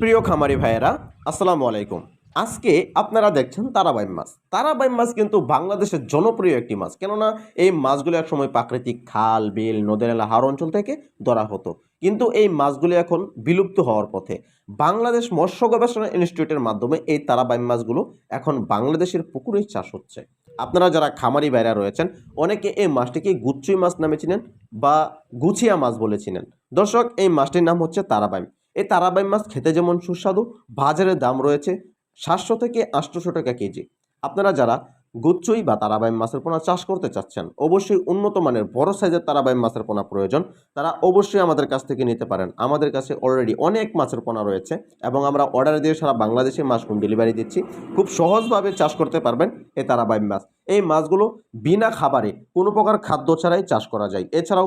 প্রিয় খামারি ভাইয়েরা, আসসালামু আলাইকুম। আজকে আপনারা দেখছেন তারাবাই মাছ। তারাবাইম মাছ কিন্তু বাংলাদেশের জনপ্রিয় একটি মাছ। কেননা এই মাছগুলো একসময় প্রাকৃতিক খাল, বিল, নদের এলা অঞ্চল থেকে ধরা হতো। কিন্তু এই মাছগুলি এখন বিলুপ্ত হওয়ার পথে। বাংলাদেশ মৎস্য গবেষণা ইনস্টিটিউটের মাধ্যমে এই তারাবাই মাছগুলো এখন বাংলাদেশের পুকুরেই চাষ হচ্ছে। আপনারা যারা খামারি বাইরা রয়েছেন, অনেকে এই মাছটিকে গুচ্ছুই মাছ নামে চিনেন বা গুছিয়া মাছ বলে চিনেন। দর্শক, এই মাছটির নাম হচ্ছে তারাবাইম। এই তারাবাই মাছ খেতে যেমন সুস্বাদু বাজারের দাম রয়েছে সাতশো থেকে আটশোশো টাকা কেজি। আপনারা যারা গুচ্ছই বা তারাবাই মাছের পোনা চাষ করতে চাচ্ছেন। অবশ্যই উন্নত মানের বড় সাইজের তারাবাই মাছের পোনা প্রয়োজন। তারা অবশ্যই আমাদের কাছ থেকে নিতে পারেন। আমাদের কাছে অলরেডি অনেক মাছের পোনা রয়েছে এবং আমরা অর্ডার দিয়ে সারা বাংলাদেশে মাছ ডেলিভারি দিচ্ছি। খুব সহজভাবে চাষ করতে পারবেন এই তারাবাই মাছ। এই মাছগুলো বিনা খাবারে কোনো প্রকার খাদ্য ছাড়াই চাষ করা যায়। এছাড়াও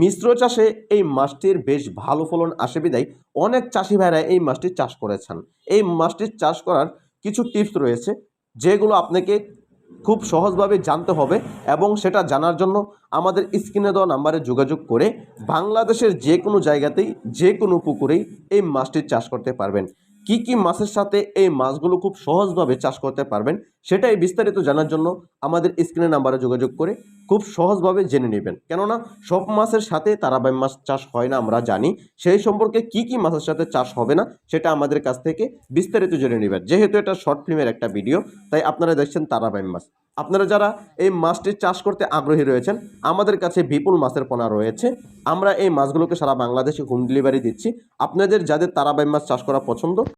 মিশ্র চাষে এই মাছটির বেশ ভালো ফলন আসে বিদায়। অনেক চাষি ভাইরা এই মাছটি চাষ করেছেন। এই মাছটির চাষ করার কিছু টিপস রয়েছে। যেগুলো আপনাকে খুব সহজভাবে জানতে হবে এবং সেটা জানার জন্য আমাদের স্ক্রিনে দেওয়া নাম্বারে যোগাযোগ করে বাংলাদেশের যে কোনো জায়গাতেই, যে কোনো পুকুরেই এই মাছটি চাষ করতে পারবেন। কি কি মাছের সাথে এই মাছগুলো খুব সহজভাবে চাষ করতে পারবেন সেটাই বিস্তারিত জানার জন্য আমাদের স্ক্রিনে নাম্বারে যোগাযোগ করে খুব সহজভাবে জেনে নেবেন। কেননা সব মাছের সাথে তারাবাই মাছ চাষ হয় না, আমরা জানি। সেই সম্পর্কে কি কি মাছের সাথে চাষ হবে না, সেটা আমাদের কাছ থেকে বিস্তারিত জেনে নেবেন। যেহেতু এটা শর্ট ফিল্মের একটা ভিডিও, তাই আপনারা দেখছেন তারাবাই মাছ। আপনারা যারা এই মাছটির চাষ করতে আগ্রহী রয়েছেন, আমাদের কাছে বিপুল মাছের পোনা রয়েছে। আমরা এই মাছগুলোকে সারা বাংলাদেশে হোম ডেলিভারি দিচ্ছি। আপনাদের যাদের তারাবাই মাছ চাষ করা পছন্দ